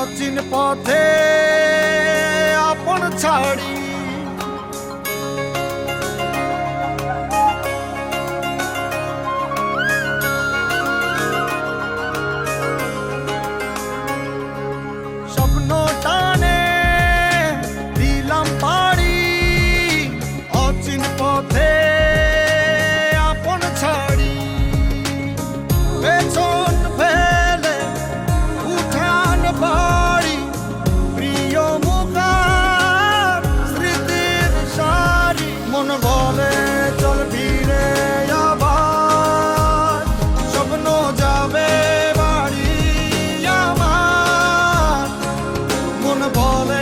অচিন পথে আপন ছাড়ি। স্বপ্নটা falling